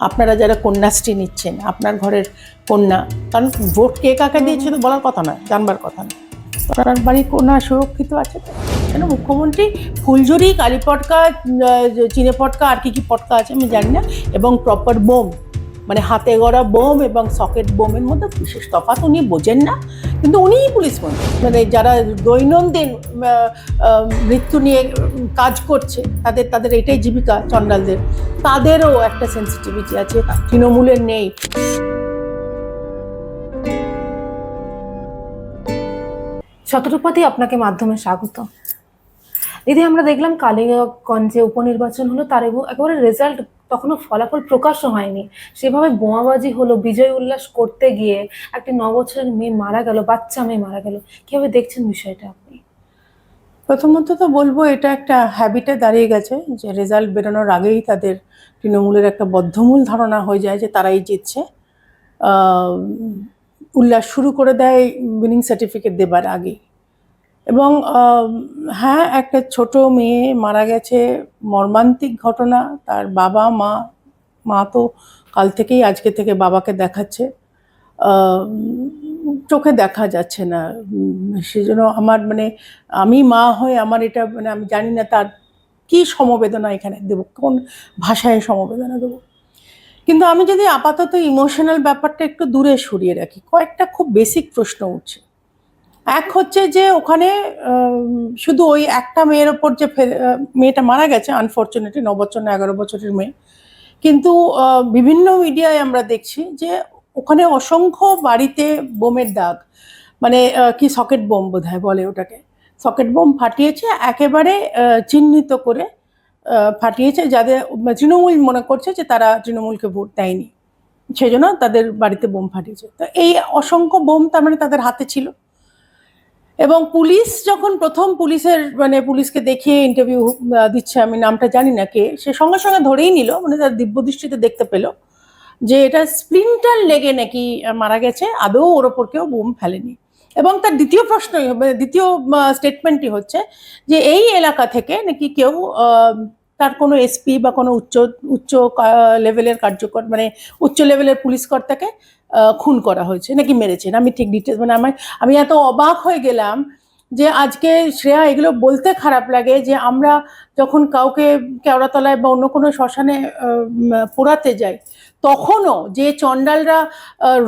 আপনারা যারা কন্যাশ্রী নিচ্ছেন, আপনার ঘরের কন্যা, কারণ ভোট কে কাকে দিয়েছে তো বলার কথা নয়, জানবার কথা নয়। আপনার বাড়ির কন্যা সুরক্ষিত আছে কেন মুখ্যমন্ত্রী ফুলঝুরি কালী পটকা চিনে পটকা আর কি কি পটকা আছে আমি জানি না, এবং প্রপার বোম মানে হাতে গড়া বোম এবং সকেট বোমের মধ্যে বিশেষ তফাৎ উনি বোঝেন না। কিন্তু উনিই পুলিশ মন্ত্রী মানে যারা দৈনন্দিন মৃত্যু নিয়ে কাজ করছে, তাদের তাদের এটাই জীবিকা চন্ডালদের তাদেরও একটা সেন্সিটিভিটি আছে, তৃণমূলের নেই। শতরূপতি আপনাকে মাধ্যমে স্বাগত। দিদি, আমরা দেখলাম কালিয়াগঞ্জে উপনির্বাচন হলো, তার একেবারে রেজাল্ট তখনও ফলাফল প্রকাশও হয়নি। সেভাবে বোমাবাজি হলো, বিজয় উল্লাস করতে গিয়ে একটি ন বছরের মেয়ে মারা গেল, বাচ্চা মেয়ে মারা গেল। কীভাবে দেখছেন বিষয়টা আপনি? প্রথমত তো বলব, এটা একটা হ্যাবিটে দাঁড়িয়ে গেছে যে রেজাল্ট বেরোনোর আগেই তাদের তৃণমূলের একটা বদ্ধমূল ধারণা হয়ে যায় যে তারাই জিতছে। উল্লাস শুরু করে দেয় উইনিং সার্টিফিকেট দেবার আগে এবং হ্যাঁ একটা ছোট মেয়ে মারা গেছে, মর্মান্তিক ঘটনা। তার বাবা, মা মা তো কাল থেকেই আজকে থেকে বাবাকে দেখাচ্ছে। চোখে দেখা যাচ্ছে না। সেজন্য আমার মানে আমি মা হয়ে আমার এটা মানে আমি জানি না তার কি সমবেদনা এখানে দেবো, কোন ভাষায় সমবেদনা দেবো। কিন্তু আমি যদি আপাতত ইমোশনাল ব্যাপারটা একটু দূরে সরিয়ে রাখি, কয়েকটা খুব বেসিক প্রশ্ন উঠছে। এক হচ্ছে যে ওখানে শুধু ওই একটা মেয়ের ওপর যে মেয়েটা মারা গেছে আনফর্চুনেটলি ন বছর না এগারো বছরের মেয়ে। কিন্তু বিভিন্ন মিডিয়ায় আমরা দেখছি যে ওখানে অসংখ্য বাড়িতে বোমের দাগ মানে কি সকেট বোম বোধহয় বলে ওটাকে। সকেট বোম ফাটিয়েছে, একেবারে চিহ্নিত করে ফাটিয়েছে, যাদের তৃণমূল মনে করছে যে তারা তৃণমূলকে ভোট দেয়নি। সেই জন্য তাদের বাড়িতে বোম ফাটিয়েছে। তো এই অসংখ্য বোম তার মানে তাদের হাতে ছিল। এবং পুলিশ যখন প্রথম পুলিশের মানে পুলিশকে দেখিয়ে ইন্টারভিউ দিচ্ছে, আমি নামটা জানি না কে, সে সঙ্গে সঙ্গে ধরেই নিল মানে তার দিব্য দৃষ্টিতে দেখতে পেল যে এটা স্প্লিন্টার লেগে নাকি মারা গেছে, আদৌ ওর ওপর কেউ বোম ফেলেনি। এবং তার দ্বিতীয় প্রশ্নই হবে দ্বিতীয় স্টেটমেন্টটি হচ্ছে যে এই এলাকা থেকে নাকি কেউ তার কোনো এসপি বা কোনো উচ্চ উচ্চ লেভেলের কার্যকর মানে উচ্চ লেভেলের পুলিশ কর্তাকে খুন করা হয়েছে, নাকি মেরেছেন আমি ঠিক ডিটেলস মানে আমার আমি এত অবাক হয়ে গেলাম যে আজকে শ্রেয়া এগুলো বলতে খারাপ লাগে যে আমরা যখন কাউকে কেওড়াতলায় বা অন্য কোনো শ্মশানে পোড়াতে যাই, তখনও যে চণ্ডালরা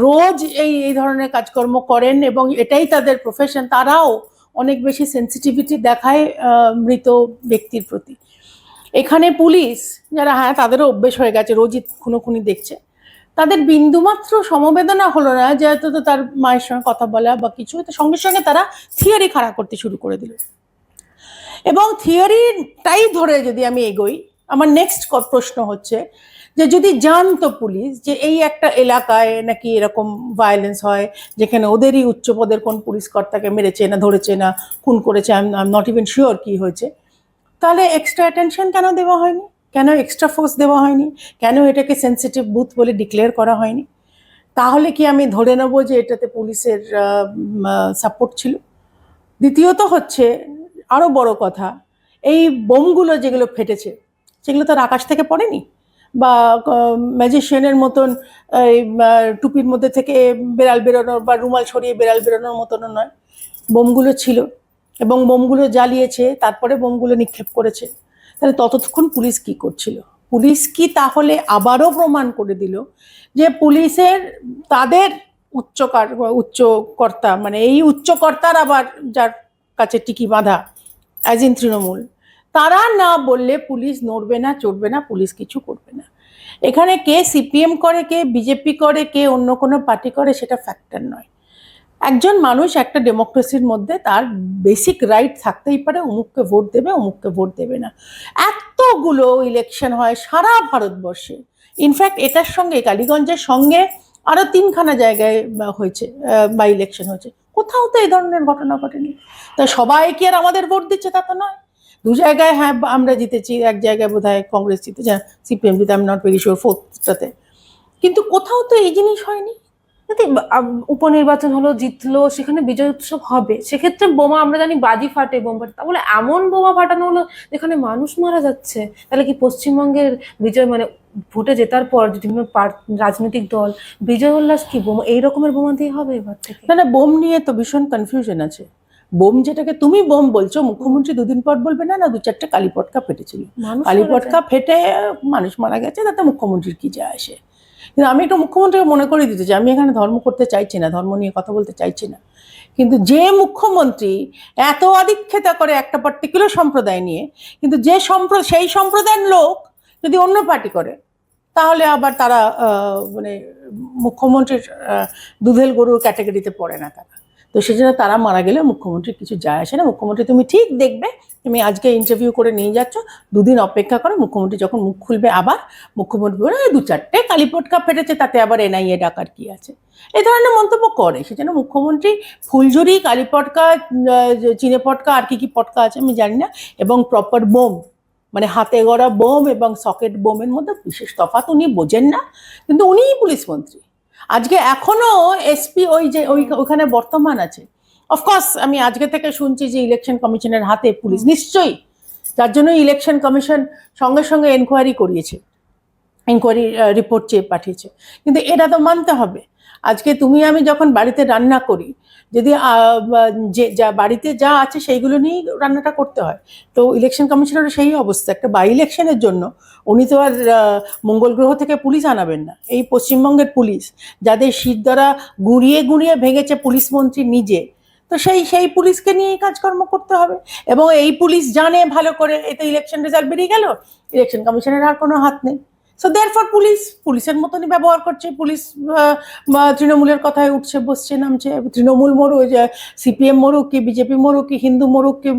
রোজ এই এই ধরনের কাজকর্ম করেন এবং এটাই তাদের প্রফেশন তারাও অনেক বেশি সেন্সিটিভিটি দেখায় মৃত ব্যক্তির প্রতি। এখানে পুলিশ যারা হ্যাঁ তাদেরও অভ্যেস হয়ে গেছে রোজই খুনোখুনি দেখছে। তাদের বিন্দুমাত্র সমবেদনা হলো না যে হয়তো তো তার মায়ের সঙ্গে কথা বলা বা কিছু, তো সঙ্গে সঙ্গে তারা থিওরি খাড়া করতে শুরু করে দিল। এবং থিওরিটাই ধরে যদি আমি এগোই, আমার নেক্সট প্রশ্ন হচ্ছে যে যদি জানতো পুলিশ যে এই একটা এলাকায় নাকি এরকম ভায়োলেন্স হয়, যেখানে ওদেরই উচ্চপদের কোন পুলিশ কর্তাকে মেরেছে না ধরেছে না, খুন করেছে I am not even sure কি হয়েছে, তাহলে এক্সট্রা অ্যাটেনশন কেন দেওয়া হয়নি? কেন এক্সট্রা ফোর্স দেওয়া হয়নি? কেন এটাকে সেন্সিটিভ বুথ বলে ডিক্লেয়ার করা হয়নি? তাহলে কি আমি ধরে নেব যে এটাতে পুলিশের সাপোর্ট ছিল? দ্বিতীয়ত হচ্ছে আরও বড় কথা, এই বোমগুলো যেগুলো ফেটেছে, সেগুলো তো আর আকাশ থেকে পড়েনি? বা ম্যাজিশিয়ানের মতন, এই টুপির মধ্যে থেকে বেড়াল বেরোনোর বা রুমাল ছড়িয়ে বেড়াল বেরোনোর মতনও নয়। বোমগুলো ছিল এবং বোমগুলো জ্বালিয়েছে, তারপরে বোমগুলো নিক্ষেপ করেছে। তাহলে ততক্ষণ পুলিশ কি করছিল? পুলিশ কি তাহলে আবারও প্রমাণ করে দিল যে পুলিশের, তাদের উচ্চ কার- উচ্চ কর্তা মানে এই উচ্চ কর্তার আবার যার কাছে টিকি বাঁধা অ্যাজ ইন তৃণমূল, তারা না বললে পুলিশ নড়বে না, চড়বে না, পুলিশ কিছু করবে না। এখানে কে সিপিএম করে, কে বিজেপি করে, কে অন্য কোনো পার্টি করে, সেটা ফ্যাক্টর নয়। একজন মানুষ একটা ডেমোক্রেসির মধ্যে তার বেসিক রাইট থাকতেই পারে, অমুককে ভোট দেবে, অমুককে ভোট দেবে না। এতগুলো ইলেকশন হয় সারা ভারতবর্ষে। ইনফ্যাক্ট এটার সঙ্গে, কালীগঞ্জের সঙ্গে আরও তিনখানা জায়গায় হয়েছে বা ইলেকশন হয়েছে। কোথাও তো এই ধরনের ঘটনা ঘটেনি। তা সবাই কি আর আমাদের ভোট দিচ্ছে তা তো নয়। দু জায়গায় হ্যাঁ আমরা জিতেছি, এক জায়গায় বোধ হয় কংগ্রেস জিতেছে, সিপিএম জিতে আমি নট ভেরি শিওর ফোর্থটাতে কিন্তু কোথাও তো এই জিনিস হয়নি। যদি উপনির্বাচন হলো জিতলো সেখানে বিজয় উৎসব হবে। সেক্ষেত্রে বোমা আমরা জানি বাজি ফাটে বোম ফাটে। তাহলে এমন বোমা ফাটানো হলো যেখানে মানুষ মারা যাচ্ছে। তাহলে কি পশ্চিমবঙ্গের বিজয় মানে ভোটে জেতার পর বিভিন্ন রাজনৈতিক দল বিজয় উল্লাস কি বোমা এই রকমের বোমা দিয়ে হবে এবার থেকে? না না বোম নিয়ে তো ভীষণ কনফিউশন আছে। বোম যেটাকে তুমি বোম বলছো মুখ্যমন্ত্রী দুদিন পর বলবে না না দু চারটে কালী পটকা ফেটেছিল। মানুষ কালী পটকা ফেটে মানুষ মারা গেছে তাতে মুখ্যমন্ত্রীর কি যায় আসে? কিন্তু আমি একটা মুখ্যমন্ত্রীকে মনে করে দিতে চাই, আমি এখানে ধর্ম করতে চাইছি না, ধর্ম নিয়ে কথা বলতে চাইছি না। কিন্তু যে মুখ্যমন্ত্রী এত আদিক্ষেতা করে একটা পার্টিকুলার সম্প্রদায় নিয়ে, কিন্তু যে সম্প্র, সেই সম্প্রদায়ের লোক যদি অন্য পার্টি করে, তাহলে আবার তারা মানে মুখ্যমন্ত্রীর দুধেল গরুর ক্যাটাগরিতে পড়ে না তারা। তো সেজন্য তারা মারা গেলে মুখ্যমন্ত্রীর কিছু যায় আসে না। মুখ্যমন্ত্রী, তুমি ঠিক দেখবে, তুমি আজকে ইন্টারভিউ করে নিয়ে যাচ্ছ, দুদিন অপেক্ষা করো, মুখ্যমন্ত্রী যখন মুখ খুলবে আবার, মুখ্যমন্ত্রী বলে দু চারটে কালীপটকা ফেটেছে, তাতে আবার এনআইএ ডাকার কি আছে? এ ধরনের মন্তব্য করে। সেজন্য মুখ্যমন্ত্রী ফুলঝুরি, কালীপটকা চিনে পটকা আর কি কি পটকা আছে আমি জানি না, এবং প্রপার বোম মানে হাতে গড়া বোম এবং সকেট বোমের মধ্যে বিশেষ তফাৎ উনি বোঝেন না। কিন্তু উনিই পুলিশ মন্ত্রী। আজকে এখনও এসপি ওই যে ওই ওখানে বর্তমান আছে। অফকোর্স আমি আজকে থেকে শুনছি যে ইলেকশন কমিশনের হাতে পুলিশ, নিশ্চয়ই। তার জন্য ইলেকশন কমিশন সঙ্গে সঙ্গে এনকোয়ারি করিয়েছে। এনকোয়ারি রিপোর্ট চেয়ে পাঠিয়েছে। কিন্তু এটা তো মানতে হবে। আজকে তুমি আমি যখন বাড়িতে রান্না করি, যদি যে, যা বাড়িতে যা আছে সেইগুলো নিয়েই রান্নাটা করতে হয়। তো ইলেকশন কমিশনারও সেই অবস্থা। একটা বাই ইলেকশনের জন্য উনি তো আর মঙ্গল গ্রহ থেকে পুলিশ আনাবেন না। এই পশ্চিমবঙ্গের পুলিশ, যাদের শীত দ্বারা গুঁড়িয়ে গুঁড়িয়ে ভেঙেছে পুলিশ মন্ত্রী নিজে, তো সেই সেই পুলিশকে নিয়েই কাজকর্ম করতে হবে। এবং এই পুলিশ জানে ভালো করে, এতে ইলেকশন রেজাল্ট বেরিয়ে গেল ইলেকশন কমিশনের আর কোনো হাত নেই। সো দেয়ার ফর পুলিশ পুলিশের মতনই ব্যবহার করছে। পুলিশ তৃণমূলের কথায় উঠছে, বসছে, নামছে। তৃণমূল মরুক সিপিএম মরুক কি বিজেপি মরুক কি হিন্দু মরুক কি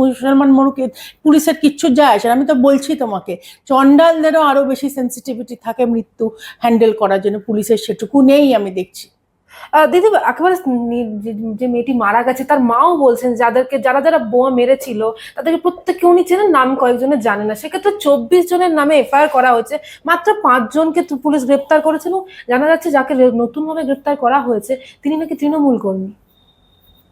মুসলমান মরুক পুলিশের কিচ্ছু যায় আসে। আমি তো বলছি তোমাকে চন্ডালদেরও আরও বেশি সেন্সিটিভিটি থাকে মৃত্যু হ্যান্ডেল করার জন্য। পুলিশের সেটুকু নেই আমি দেখছি। দিদি একেবারে যে- মেয়েটি মারা গেছে তার মাও বলছেন যাদেরকে যারা যারা বোয়া মেরেছিল তাদেরকে প্রত্যেককে উনি চেনেন নাম কয়েকজনের জানে না। সেক্ষেত্রে চব্বিশ জনের নামে এফআইআর করা হয়েছে। মাত্র পাঁচজনকে পুলিশ গ্রেপ্তার করেছিল। জানা যাচ্ছে যাকে নতুনভাবে গ্রেপ্তার করা হয়েছে তিনি নাকি তৃণমূল কর্মী।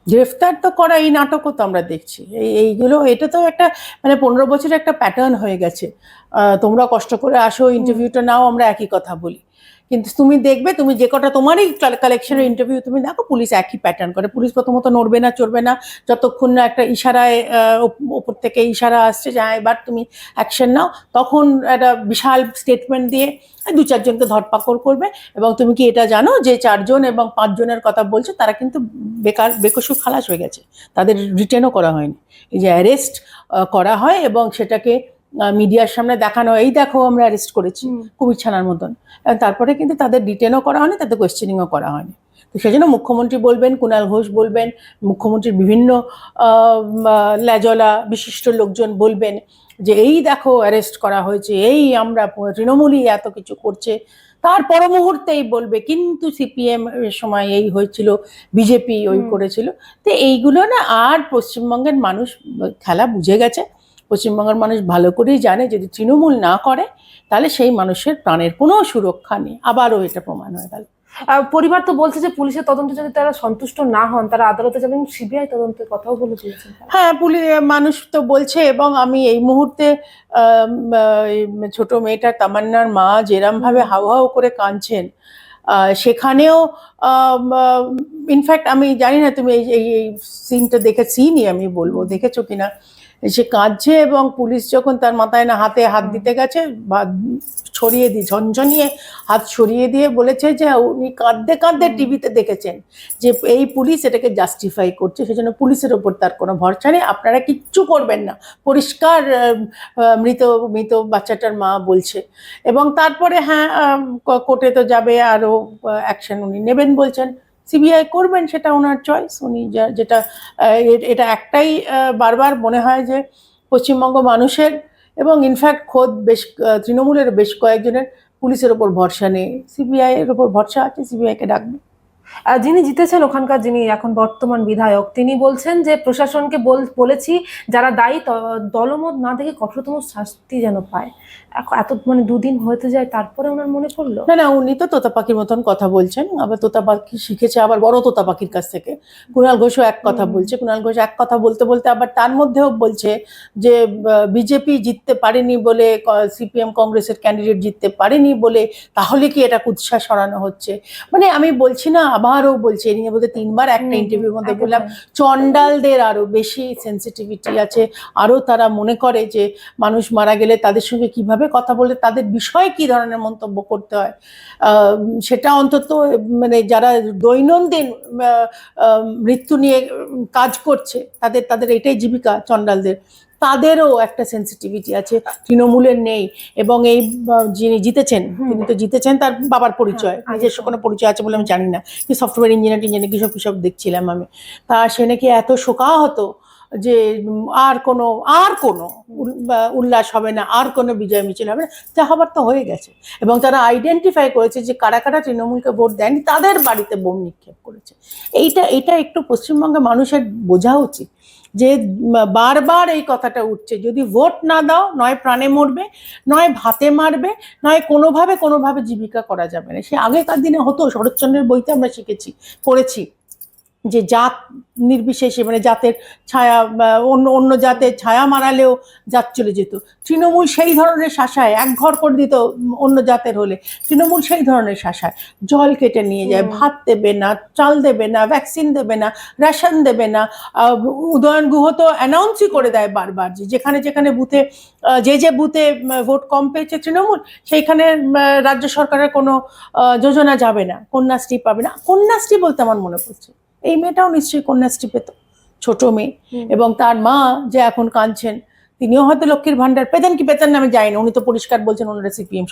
গ্রেফতার তো করা এই নাটকও তো আমরা দেখছি। এই এইগুলো এটা তো একটা মানে পনেরো বছরের একটা প্যাটার্ন হয়ে গেছে। আহ, তোমরা কষ্ট করে আসো ইন্টারভিউটা নাও আমরা একই কথা বলি। কিন্তু তুমি দেখবে তুমি যে কটা তোমারই কালেকশনের ইন্টারভিউ তুমি দেখো পুলিশ একই প্যাটার্ন করে। পুলিশ প্রথমত নড়বে না চড়বে না। যতক্ষণ না একটা ইশারায় ওপ- ওপর থেকে ইশারা আসছে যে হ্যাঁ, এবার তুমি অ্যাকশন নাও। তখন একটা বিশাল স্টেটমেন্ট দিয়ে দু চারজনকে ধরপাকড় করবে এবং তুমি কি এটা জানো যে চারজন এবং পাঁচজনের কথা বলছো তারা কিন্তু বেকার বেকসু খালাস হয়ে গেছে। তাদের রিটেনও করা হয়নি। এই যে অ্যারেস্ট করা হয় এবং সেটাকে মিডিয়ার সামনে দেখানো এই দেখো আমরা অ্যারেস্ট করেছি কুমির ছানার মতন। তারপরে কিন্তু তাদের ডিটেনও করা হয়নি তাদের কোয়েশ্চেনিংও করা হয়নি। তো সেই জন্য মুখ্যমন্ত্রী বলবেন কুণাল ঘোষ বলবেন মুখ্যমন্ত্রীর বিভিন্ন ল্যাজলা বিশিষ্ট লোকজন বলবেন যে এই দেখো অ্যারেস্ট করা হয়েছে এই আমরা তৃণমূলই এত কিছু করছে। তার পর মুহূর্তেই বলবে কিন্তু সিপিএম এর সময় এই হয়েছিল বিজেপি ওই করেছিল। তো এইগুলো না আর পশ্চিমবঙ্গের মানুষ খেলা বুঝে গেছে। পশ্চিমবঙ্গের মানুষ ভালো করেই জানে যদি তৃণমূল না করে তাহলে সেই মানুষের প্রাণের কোনো সুরক্ষা নেই। আবারও এটা প্রমাণ হয়ে গেল। পরিবার তো বলছে যে পুলিশের তদন্ত যদি তারা সন্তুষ্ট না হন তারা আদালতে যাবেন সিবিআই তদন্তের কথাও বলে দিয়েছেন হ্যাঁ পুলিশ মানুষ তো বলছে এবং আমি এই মুহূর্তে ছোট মেয়েটা তামান্নার মা যেরমভাবে হাউ হাউ করে কাঁদছেন সেখানেও ইনফ্যাক্ট আমি জানি না তুমি এই এই এই সিনটা দেখে সিনই আমি বলব দেখেছ কিনা? সে কাঁদছে এবং পুলিশ যখন তার মাথায় না হাতে হাত দিতে গেছে বা ছড়িয়ে দিয়ে ঝনঝনিয়ে হাত ছড়িয়ে দিয়ে বলেছে যে উনি কাঁদতে কাঁদতে। টিভিতে দেখেছেন যে এই পুলিশ এটাকে জাস্টিফাই করছে সেজন্য পুলিশের ওপর তার কোনো ভরসা নেই আপনারা কিচ্ছু করবেন না। পরিষ্কার মৃত মৃত বাচ্চাটার মা বলছে। এবং তারপরে হ্যাঁ কোর্টে তো যাবে আরও অ্যাকশন উনি নেবেন বলছেন। সিবিআই করবেন, সেটা ওনার চয়েস উনি যেটা এটা একটাই বারবার মনে হয় যে পশ্চিমবঙ্গ মানুষের এবং ইনফ্যাক্ট খোদ বেশ তৃণমূলের বেশ কয়েকজনের পুলিশের ওপর ভরসা নেই। সিবিআইয়ের ওপর ভরসা আছে, সিবিআইকে ডাকবে। যিনি জিতেছেন ওখানকার যিনি এখন বর্তমান বিধায়ক তিনি বলছেন যে প্রশাসনকে বলেছি যারা দায়ী দলমত না দেখে কঠোরতম শাস্তি যেন পায়। এত মানে দুদিন হতে যায় তারপরে ওনার মনে পড়ল? না না উনি তো তোতা পাখির মতন কথা বলছেন আবার তোতা পাখি শিখেছে আবার বড় তোতা পাখির কাছ থেকে। কুণাল ঘোষও এক কথা বলছে কুণাল ঘোষ এক কথা বলতে বলতে আবার তার মধ্যেও বলছে যে বিজেপি জিততে পারেনি বলে সিপিএম কংগ্রেসের ক্যান্ডিডেট জিততে পারেনি বলে তাহলে কি এটা কুৎসা সরানো হচ্ছে? মানে আমি বলছি না আবারও বলছি এ নিয়ে বোধহয় তিনবার একটা ইন্টারভিউর মধ্যে বললাম চন্ডালদের আরও বেশি সেন্সিটিভিটি আছে। আরও তারা মনে করে যে মানুষ মারা গেলে তাদের সঙ্গে কীভাবে কথা বলে তাদের বিষয়ে কি ধরনের মন্তব্য করতে হয়? সেটা অন্তত মানে যারা দৈনন্দিন মৃত্যু নিয়ে কাজ করছে তাদের তাদের এটাই জীবিকা চন্ডালদের তাদেরও একটা সেন্সিটিভিটি আছে তৃণমূলের নেই এবং এই যিনি জিতেছেন তিনি তো জিতেছেন তার বাবার পরিচয় হ্যাঁ, নিজস্ব কোনো পরিচয় আছে বলে আমি জানি না কি সফটওয়্যার ইঞ্জিনিয়ার টিঞ্জিনিয়ার কিসব কিসব দেখছিলাম আমি। তা সে নাকি এত শোকাহত যে আর কোনো আর কোনো উল্লাস হবে না আর কোনো বিজয় মিছিল হবে না যা হবার তো হয়ে গেছে। এবং তারা আইডেন্টিফাই করেছে যে কারা কারা তৃণমূলকে ভোট দেয়নি তাদের বাড়িতে বোম নিক্ষেপ করেছে। এইটা এটা একটু পশ্চিমবঙ্গের মানুষের বোঝা উচিত যে বারবার এই কথাটা উঠছে, যদি ভোট না দাও, নয় প্রাণে মরবে, নয় ভাতে মারবে, নয় কোনোভাবে কোনোভাবে জীবিকা করা যাবে না। সে আগেকার দিনে হতো, শরৎচন্দ্রের বইতে আমরা শিখেছি, পড়েছি। যে জাত নির্বিশেষে মানে জাতের ছায়া অন্য অন্য জাতের ছায়া মারালেও জাত চলে যেত। তৃণমূল সেই ধরনের শাসায় এক ঘর করে দিত অন্য জাতের হলে তৃণমূল সেই ধরনের শাসায় জল কেটে নিয়ে যায় ভাত দেবে না চাল দেবে না ভ্যাকসিন দেবে না রেশন দেবে না উদয়ন গুহ তো অ্যানাউন্সই করে দেয় বারবার যে যেখানে যেখানে বুথে যে যে বুথে ভোট কম পেয়েছে তৃণমূল সেইখানে রাজ্য সরকারের কোনো যোজনা যাবে না কন্যাশ্রী পাবে না। কন্যাশ্রী বলতে আমার মনে পড়ছে। এই মেয়েটাও নিশ্চয়ই কন্যাশ্রী পেত ছোট মেয়ে। এবং তার মা যে এখন কাঁদছেন তিনিও হয়তো লক্ষ্মীর ভান্ডার পেতেন কি পেতেন না আমি জানি না উনি তো পরিষ্কার বলছেন ওনারা সিপিএম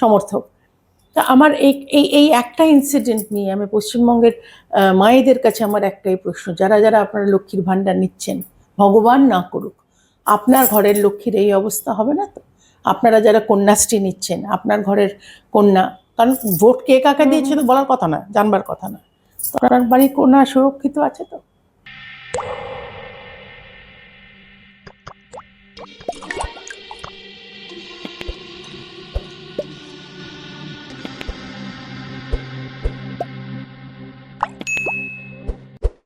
সমর্থক। তা আমার এই এই এই একটা ইনসিডেন্ট নিয়ে আমি পশ্চিমবঙ্গের মায়েদের কাছে আমার একটাই প্রশ্ন যারা যারা আপনারা লক্ষ্মীর ভান্ডার নিচ্ছেন ভগবান না করুক আপনার ঘরের লক্ষ্মীর এই অবস্থা হবে না তো? আপনারা যারা কন্যাশ্রী নিচ্ছেন আপনার ঘরের কন্যা কারণ ভোট কে কাকে দিয়েছে তো বলার কথা না জানবার কথা না। আপনার বাড়ির কন্যা সুরক্ষিত আছে তো?